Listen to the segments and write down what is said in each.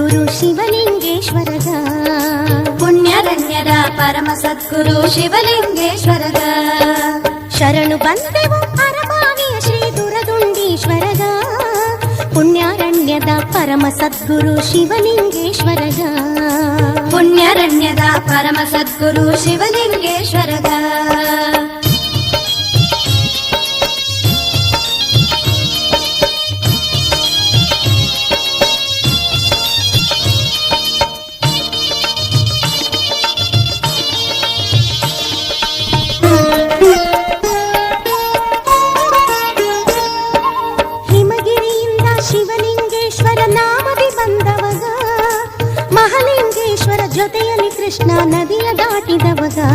ಪರಮ ಸದ್ಗುರು ಶಿವಲಿಂಗೇಶ್ವರಗ ಪುಣ್ಯರಣ್ಯದ ಪರಮ ಸದ್ಗುರು ಶಿವಲಿಂಗೇಶ್ವರಗ ಶರಣು ಬಂದೆವು ಅರಬಾವಿಯ ಶ್ರೀ ದುರದುಂಡೀಶ್ವರಗ ಪುಣ್ಯಾರಣ್ಯದ ಪರಮ ಸದ್ಗುರು ಶಿವಲಿಂಗೇಶ್ವರಗ ಪುಣ್ಯರಣ್ಯದ ಪರಮ ಸದ್ಗುರು ಶಿವಲಿಂಗೇಶ್ವರಗ నదియ దాటిదవగా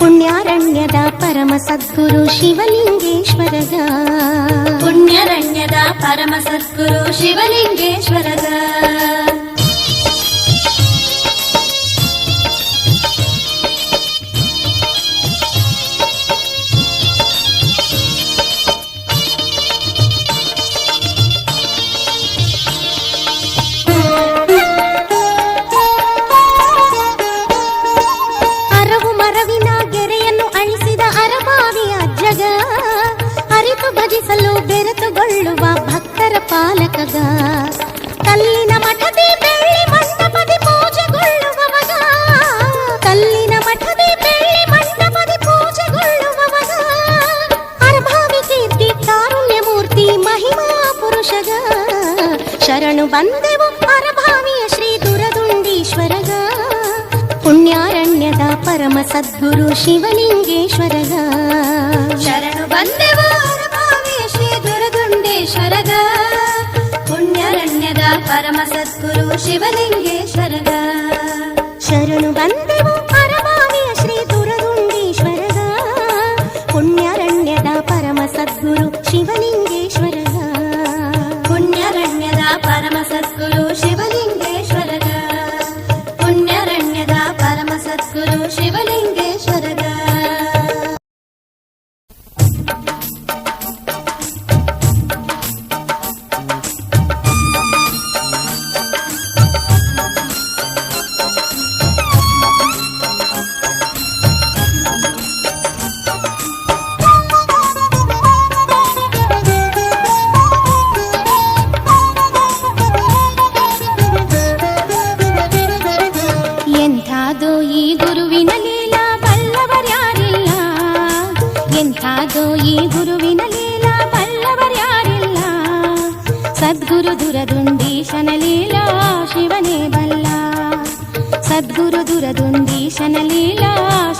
ಪುಣ್ಯಾರಣ್ಯದ ಪರಮ ಸದ್ಗುರು ಶಿವಲಿಂಗೇಶ್ವರಗ. ಪುಣ್ಯರಣ್ಯದ ಪರಮ ಸದ್ಗುರು ಶಿವಲಿಂಗೇಶ್ವರಗ. ಬಂದೆವು ಅರಭಾವಿಯ ಶ್ರೀ ದುರದುಂಡೀಶ್ವರಗ ಪುಣ್ಯಾರಣ್ಯದ ಪರಮ ಸದ್ಗುರು ಶಿವಲಿಂಗೇಶ್ವರಗ ಶರಣು ಬಂದೆವು ಅರಭಾವಿಯ ಶ್ರೀ ದುರದುಂಡೇಶ್ವರಗ ಪುಣ್ಯರಣ್ಯದ ಪರಮ ಸದ್ಗುರು ಶಿವಲಿಂಗೇಶ್ವರಗ ಶರಣು ಬಂದೆವು ಅರಬಾವಿಯ ಶ್ರೀ ದುರದುಂಡೀಶ್ವರಗ ಪುಣ್ಯಾರಣ್ಯದ ಪರಮ ಸದ್ಗುರು ಶಿವಲಿಂಗೇಶ್ವರಗ ಈ ಗುರುವಿನ ಲೀಲಾ ಬಲ್ಲವರ್ಯಾರಿಲ್ಲ ಸದ್ಗುರು ದುರದುಂಡೀಶನ ಲೀಲಾ ಶಿವನೇ ಬಲ್ಲ. ಸದ್ಗುರು ದುರದುಂಡೀಶನ ಲೀಲಾ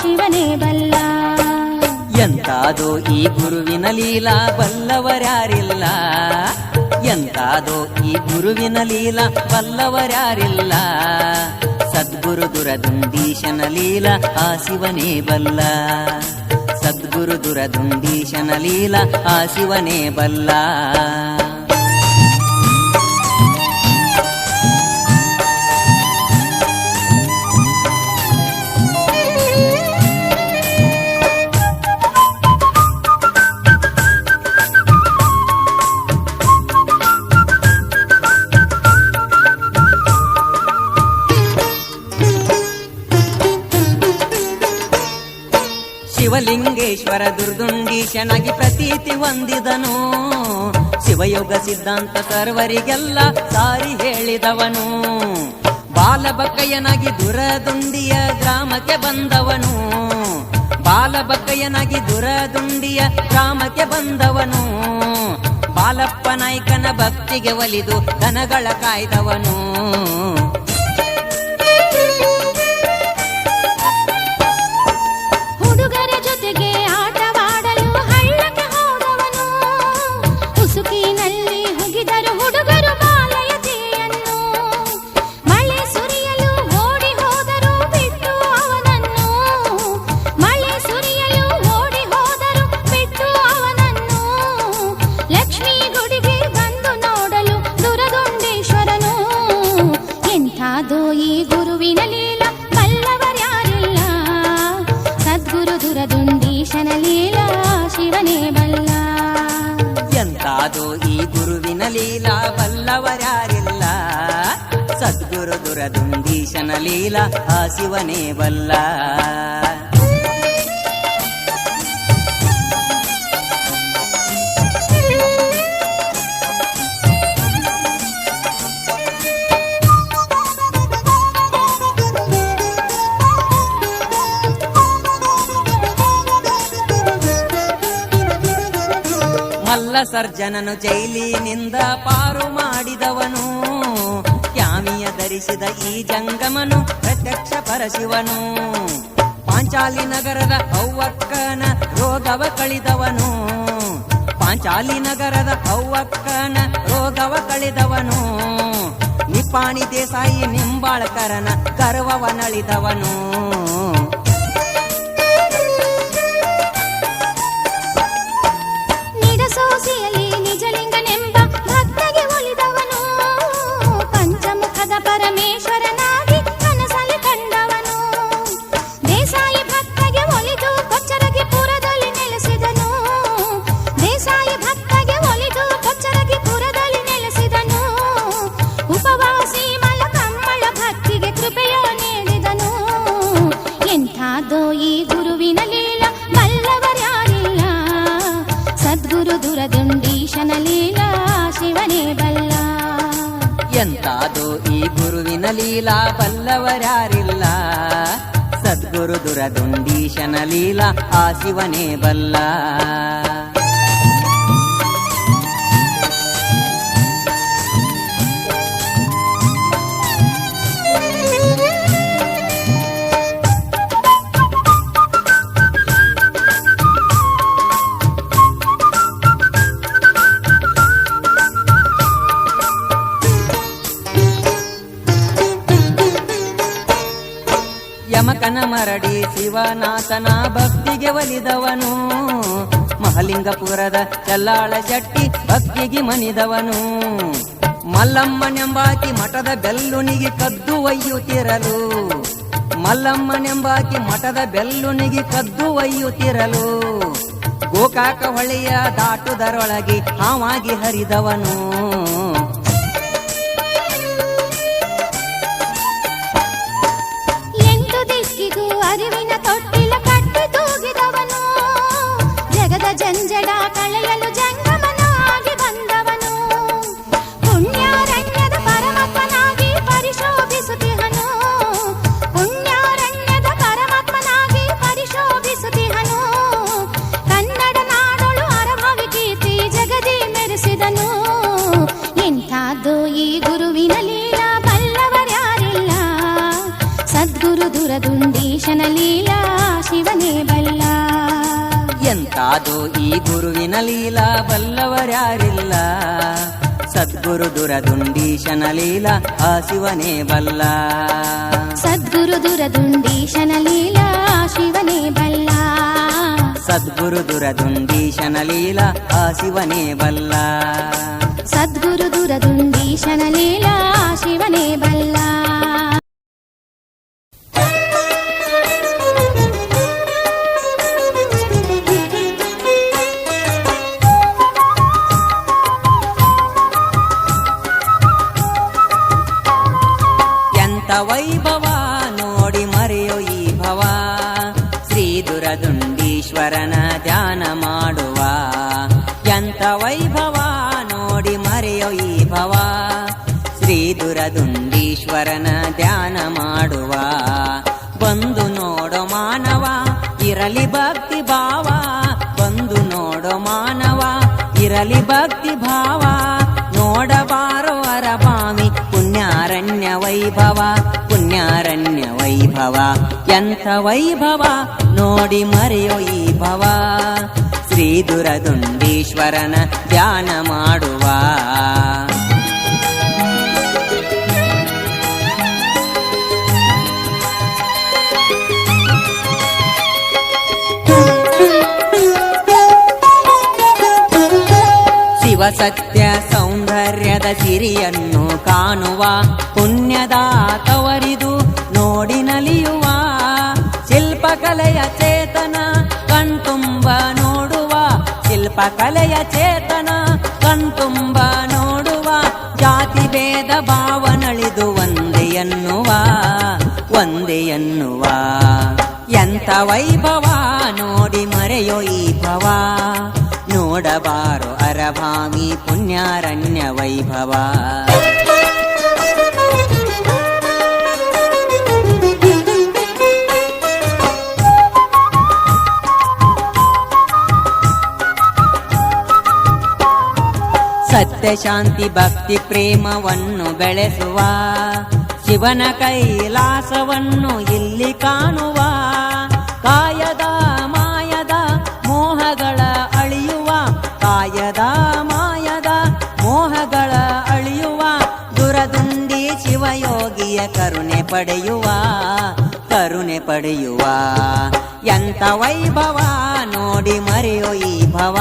ಶಿವನೇ ಬಲ್ಲ. ಎಂತಾದೋ ಈ ಗುರುವಿನ ಲೀಲಾ ಬಲ್ಲವರ್ಯಾರಿಲ್ಲ ಎಂತಾದೋ ಈ ಗುರುವಿನ ಲೀಲಾ ಬಲ್ಲವರ್ಯಾರಿಲ್ಲ ಸದ್ಗುರು ದುರದುಂದೀಶನ ಲೀಲಾ ಆ ಶಿವನೇ ಬಲ್ಲ. ಸದ್ಗುರು ದುರದುಂಡೀಶನ ಲೀಲಾ ಆ ಶಿವನೇ ಬಲ್ಲ. ದುರ್ದುಂಡೀಶನಾಗಿ ಪ್ರತೀತಿ ಹೊಂದಿದನು. ಶಿವಯೋಗ ಸಿದ್ಧಾಂತ ಸರ್ವರಿಗೆಲ್ಲ ಸಾರಿ ಹೇಳಿದವನು. ಬಾಲಬಕ್ಕಯ್ಯನಾಗಿ ದುರದುಂಡಿಯ ಗ್ರಾಮಕ್ಕೆ ಬಂದವನು. ಬಾಲಬಕ್ಕಯ್ಯನಾಗಿ ದುರದುಂಡಿಯ ಗ್ರಾಮಕ್ಕೆ ಬಂದವನು. ಬಾಲಪ್ಪ ನಾಯ್ಕನ ಭಕ್ತಿಗೆ ಒಲಿದು ದನಗಳ ಕಾಯ್ದವನು. ಎಂತಾದೋ ಈ ಗುರುವಿನ ಲೀಲಾ ಬಲ್ಲವರ್ಯಾರಿಲ್ಲ ಸದ್ಗುರು ದುರದುಂಡೀಶನ ಲೀಲಾ ಆ ಶಿವನೇ ಬಲ್ಲ ಸರ್ಜನನು ಜೈಲಿನಿಂದ ಪಾರು ಮಾಡಿದವನು. ಕ್ಯಾಮಿಯ ಧರಿಸಿದ ಈ ಜಂಗಮನು ಪ್ರತ್ಯಕ್ಷ ಪರಶಿವನು. ಪಾಂಚಾಲಿ ನಗರದ ಅವ್ವಕ್ಕನ ರೋಗವ ಕಳಿದವನು. ಪಾಂಚಾಲಿ ನಗರದ ಅವ್ವಕ್ಕನ ರೋಗವ ಕಳಿದವನು. ನಿಪಾಣಿ ದೇಸಾಯಿ ನಿಂಬಾಳಕರನ ಗರ್ವವ ಸದ್ಗುರು ದುರದುಂಡೀಶನ ಲೀಲಾ ಆ ಶಿವನೇ ಬಲ್ಲ ಶಿವನಾಥನ ಭಕ್ತಿಗೆ ಒಲಿದವನು. ಮಹಲಿಂಗಪುರದ ಚಲ್ಲಾಳ ಶೆಟ್ಟಿ ಭಕ್ತಿಗೆ ಮನಿದವನು. ಮಲ್ಲಮ್ಮನೆಂಬಾಕಿ ಮಠದ ಬೆಲ್ಲುನಿಗೆ ಕದ್ದು ಒಯ್ಯುತ್ತಿರಲು. ಮಲ್ಲಮ್ಮನೆಂಬಾಕಿ ಮಠದ ಬೆಲ್ಲುನಿಗೆ ಕದ್ದು ಒಯ್ಯುತ್ತಿರಲು. ಗೋಕಾಕ ಹೊಳೆಯ ದಾಟುದರೊಳಗೆ ಹಾವಾಗಿ ಹರಿದವನು. జంజడా ಎಂತಾದೋ ಈ ಗುರುವಿನ ಲೀಲಾ ಬಲ್ಲವರ್ಯಾರಿಲ್ಲ ಸದ್ಗುರು ದುರದುಂಡೀಶನ ಲೀಲಾ ಆ ಶಿವನೇ ಬಲ್ಲ ಸದ್ಗುರು ದುರದುಂಡೀಶನ ಲೀಲಾ ಶಿವನೇ ಬಲ್ಲ ಸದ್ಗುರು ದುರದುಂಡೀಶನ ಲೀಲಾ ಆ ಶಿವನೇ ಬಲ್ಲ ಸದ್ಗುರು ದುರದುಂಡೀಶನ ಲೀಲಾ ಶಿವನೇ ಬಲ್ಲ ಅನಂತ ವೈಭವ ನೋಡಿ ಮರೆಯೋ ಈ ಭವ. ಶ್ರೀ ದುರದುಂಡೀಶ್ವರನ ಧ್ಯಾನ ಮಾಡುವ. ಎಂತ ವೈಭವ ನೋಡಿ ಮರೆಯೋ ಈ ಭವ. ಶ್ರೀ ದುರದುಂಡೀಶ್ವರನ ಧ್ಯಾನ ಮಾಡುವ. ಬಂದು ನೋಡೋ ಮಾನವ, ಇರಲಿ ಭಕ್ತಿ ಭಾವ. ಬಂದು ನೋಡೋ ಮಾನವ, ಇರಲಿ ಭಕ್ತಿ ವೈಭವ ಪುಣ್ಯಾರಣ್ಯ ವೈಭವ ಎಂಥ ವೈಭವ ನೋಡಿ ಮರೆಯೋ ಈ ಭವ. ಶ್ರೀ ದುರದುಂಡೀಶ್ವರನ ಧ್ಯಾನ ಮಾಡುವ. ಶಿವ ಸೌಂದರ್ಯದ ಸಿರಿಯನ್ನು ಕಾಣುವ ಪುಣ್ಯದ ತವರಿದು ನೋಡಿ ನಲಿಯುವ ಶಿಲ್ಪಕಲೆಯ ಚೇತನ ಕಣ್ತುಂಬ ನೋಡುವ ಶಿಲ್ಪಕಲೆಯ ಚೇತನ ಕಣ್ತುಂಬ ನೋಡುವ ಜಾತಿ ಭೇದ ಭಾವನಳಿದು ಒಂದೇ ಎನ್ನುವ, ಒಂದೇ ಎಂಥ ವೈಭವ ನೋಡಿ ಮರೆಯೋ ಈ ಭವ. ನೋಡಬಾರೋ ಅರಭಾಮಿ ಪುಣ್ಯಾರಣ್ಯ ವೈಭವ. ಸತ್ಯ ಶಾಂತಿ ಭಕ್ತಿ ಪ್ರೇಮವನ್ನು ಬೆಳೆಸುವ, ಶಿವನ ಕೈಲಾಸವನ್ನು ಇಲ್ಲಿ ಕಾಣುವ, ಕಾಯದ ಮಾಯದ ಮೋಹಗಳ ಕಾಯದ ಮಾಯದ ಮೋಹಗಳ ಅಳಿಯುವ, ದುರದುಂಡಿ ಶಿವಯೋಗಿಯ ಕರುಣೆ ಪಡೆಯುವ ಕರುಣೆ ಪಡೆಯುವ. ಎಂಥ ವೈಭವ ನೋಡಿ ಮರೆಯೋ ಈ ಭವ.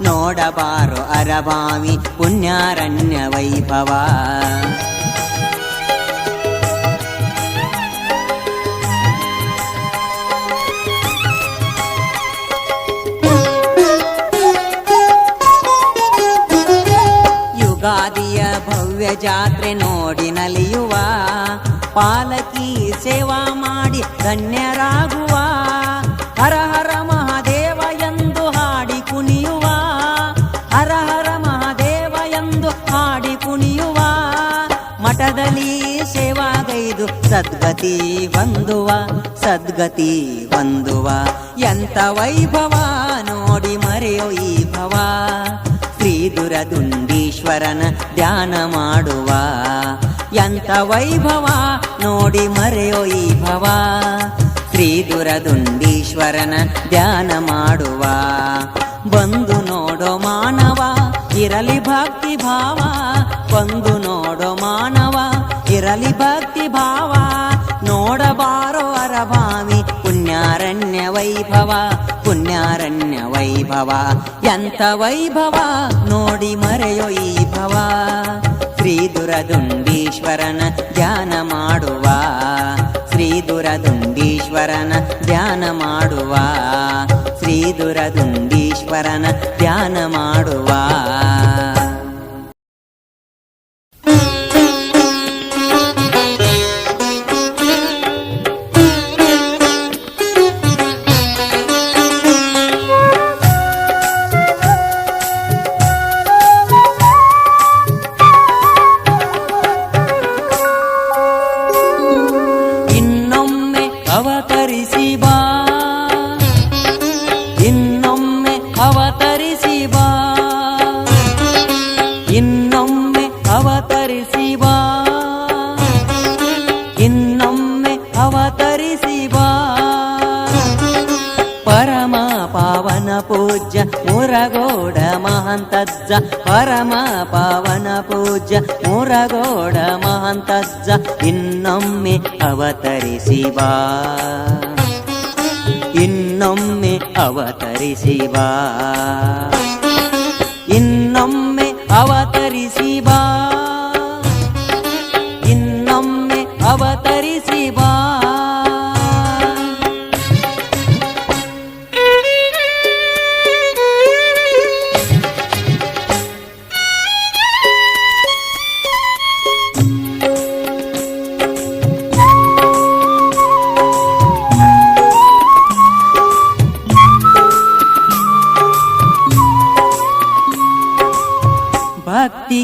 ನೋಡಬಾರು ಅರಬಾವಿ ಪುಣ್ಯಾರಣ್ಯ ವೈಭವ. ಜಾತ್ರೆ ನೋಡಿ ನಲಿಯುವ ಪಾಲಕಿ ಸೇವಾ ಮಾಡಿ ಧನ್ಯರಾಗುವ, ಹರ ಹರ ಮಹಾದೇವ ಎಂದು ಹಾಡಿ ಕುಣಿಯುವ, ಹರ ಹರ ಮಹಾದೇವ ಎಂದು ಹಾಡಿ ಕುಣಿಯುವ, ಮಠದಲ್ಲಿ ಸೇವಾಗೈದು ಸದ್ಗತಿ ಹೊಂದುವ, ಸದ್ಗತಿ ಬಂದುವ ಎಂತ ವೈಭವ ನೋಡಿ ಮರೆಯೋ ಈ ಭವ. ಶ್ರೀ ದುರದುಂಡೀಶ್ವರನ ಧ್ಯಾನ ಮಾಡುವ. ಎಂಥ ವೈಭವ ನೋಡಿ ಮರೆಯೋ ಈ ಭವ. ಶ್ರೀ ದುರದುಂಡೀಶ್ವರನ ಧ್ಯಾನ ಮಾಡುವ. ಬಂದು ನೋಡೋ ಮಾನವ ಇರಲಿ ಭಕ್ತಿ ಭಾವ. ಬಂದು ನೋಡೋ ಮಾನವ ಇರಲಿ ಭಕ್ತಿ ಭಾವ. ನೋಡಬಾರೋ ಅರಭಾಮಿ ಪುಣ್ಯಾರಣ್ಯ ವೈಭವ. ಪುಣ್ಯಾರಣ್ಯ ವೈಭವ ಎಂಥ ವೈಭವ? ನೋಡಿ ಮರೆಯೋ ಈ ಭವ. ಶ್ರೀ ದುರದುಂಡೀಶ್ವರನ ಧ್ಯಾನ ಮಾಡುವ. ಶ್ರೀ ದುರದುಂಡೀಶ್ವರನ ಧ್ಯಾನ ಮಾಡುವ. ಶ್ರೀ ದುರದುಂಡೀಶ್ವರನ ಧ್ಯಾನ ಮಾಡುವ. ಮಹಂತಜ್ಜ ಇನ್ನೊಮ್ಮೆ ಅವತರಿಸಿವ. ಇನ್ನೊಮ್ಮೆ ಅವತರಿಸಿವ. ಇನ್ನೊಮ್ಮೆ ಅವತರಿಸಿ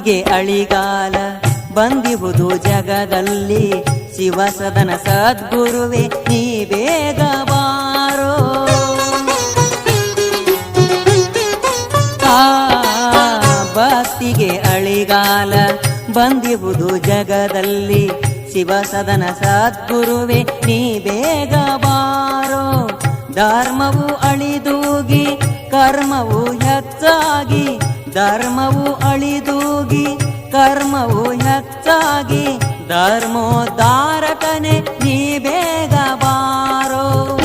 ಭಕ್ತಿಗೆ ಅಳಿಗಾಲ ಬಂದಿಹುದು ಜಗದಲ್ಲಿ ಶಿವಸದನ ಸದ್ಗುರುವೆ, ನೀ ಬೇಗ ಬಾರೋ. ಆ ಭಕ್ತಿಗೆ ಅಳಿಗಾಲ ಬಂದಿಹುದು ಜಗದಲ್ಲಿ ಶಿವಸದನ ಸದ್ಗುರುವೆ, ನೀ ಬೇಗ ಬಾರೋ. ಧರ್ಮವು ಅಳಿದೂಗಿ, ಕರ್ಮವು ಹೆಚ್ಚಾಗಿ ಧರ್ಮವು ಅಳಿದೂಗಿ ಕರ್ಮವು ಹೆಚ್ಚಾಗಿ ಧರ್ಮೋದ್ಧಾರಕನೆ ನೀ ಬೇಗ ಬಾರೋ.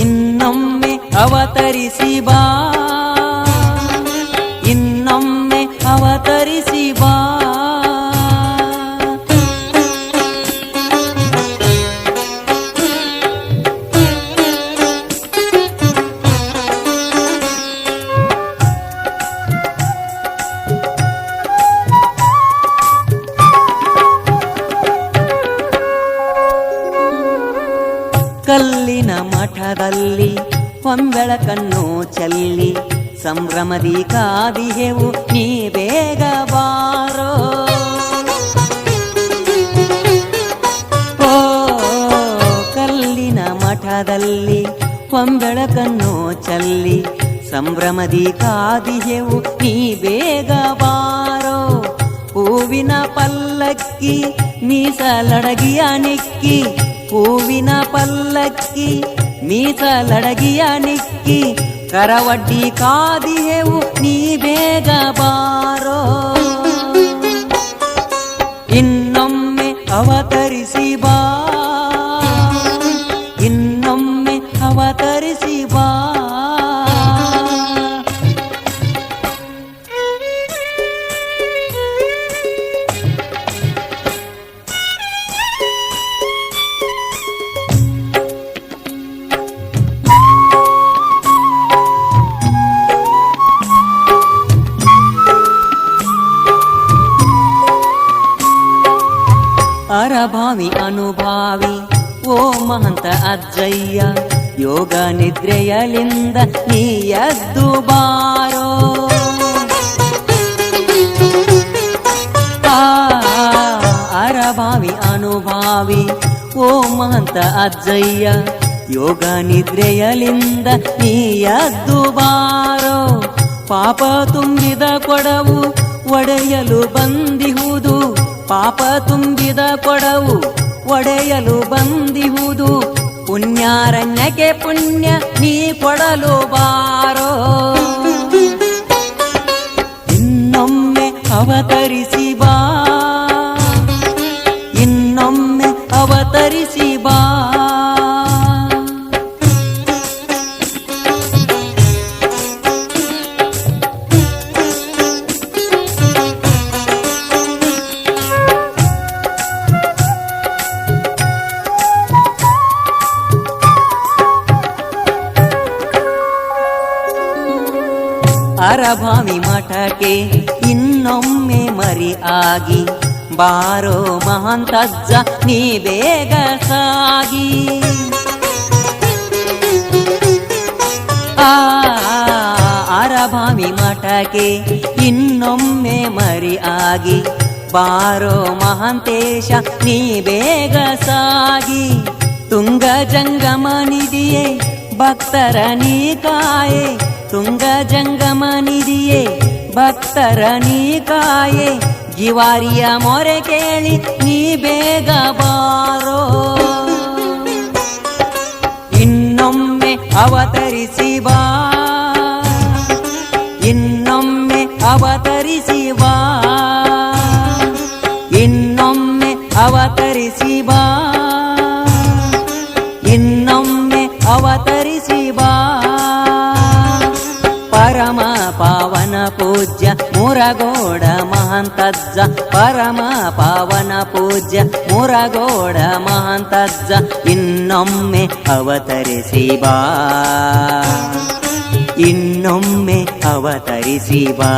ಇನ್ನೊಮ್ಮೆ ಅವತರಿಸಿ ಬಾ. ಸಂಭ್ರಮದಿ ಕಾದಿಹೆವು ನೀ ಬೇಗ ಬಾರೋ ಓ ಕಲ್ಲಿನ ಮಠದಲ್ಲಿ ಹೊಂಬೆಳಕನ್ನು ಚೆಲ್ಲಿ ಸಂಭ್ರಮದಿ ಕಾದಿಹೆವು ನೀ ಬೇಗ ಬಾರೋ ಹೂವಿನ ಪಲ್ಲಕ್ಕಿ ಮೀಸಲಡಗಿಯ ನಿಕ್ಕಿ ಹೂವಿನ ಪಲ್ಲಕ್ಕಿ ಮೀಸಲಡಗಿಯ ನಿಕ್ಕಿ ಕರವಡ್ಡಿ ಕಾದಿಹೆವು ನೀ ಬೇಗ ಬಾರೋ. ಇನ್ನೊಮ್ಮೆ ಅವತರಿಸಿ ಬಾ. ಅರಭಾವಿ ಅನುಭಾವಿ ಓ ಮಹಂತ ಅಜ್ಜಯ್ಯ ಯೋಗ ನಿದ್ರೆಯಲಿಂದ ನೀ ಎದ್ದು ಬಾರೋ ಆ, ಅರಭಾವಿ ಅನುಭಾವಿ ಓ ಮಹಂತ ಅಜ್ಜಯ್ಯ ಯೋಗ ನಿದ್ರೆಯಲಿಂದ ನೀ ಎದ್ದು ಬಾರೋ ಪಾಪ ತುಂಬಿದ ಕೊಡವು ಒಡೆಯಲು ಬಂದಿಹುದು ಪಾಪ ತುಂಬಿದ ಕೊಡವು ಒಡೆಯಲು ಬಂದಿಹುದು ಪುಣ್ಯಾರಣ್ಯಕ್ಕೆ ಪುಣ್ಯ ನೀ ಕೊಡಲು ಬಾರೋ. ಇನ್ನೊಮ್ಮೆ ಅವತರಿಸಿ ಬಾ. ಅರಭಾವಿ ಮಠಕ್ಕೆ ಇನ್ನೊಮ್ಮೆ ಮರಿ ಆಗಿ. ಬಾರೋ ಮಹಂತಜ್ಜ ನೀ ಬೇಗ ಸಾಗಿ ಆ ಅರಭಾವಿ ಮಠಕ್ಕೆ ಇನ್ನೊಮ್ಮೆ ಮರಿ ಆಗಿ. ಬಾರೋ ಮಹಾಂತೇಶ ನೀ ಬೇಗ ಸಾಗಿ ತುಂಗ ಜಂಗಮ ನಿಧಿಯೇ, ಭಕ್ತರ ನೀ ಕಾಯೆ ತುಂಗ ಜಂಗಮ ನಿಧಿಯೇ, ಭಕ್ತರ ನೀ ಕಾಯೆ ಜಿವಾರಿಯ ಮೊರೆ ಕೇಳಿ ನೀ ಬೇಗ ಬಾರೋ. ಇನ್ನೊಮ್ಮೆ ಅವತರಿಸಿ ಬಾ. ಮುರಗೋಡ ಮಹಾಂತಜ್ಜ ಪರಮ ಪಾವನ ಪೂಜ್ಯ ಮುರಗೋಡ ಮಹಾಂತಜ್ಜ ಇನ್ನೊಮ್ಮೆ ಅವತರಿಸಿ ಬಾ. ಇನ್ನೊಮ್ಮೆ ಅವತರಿಸಿ ಬಾ.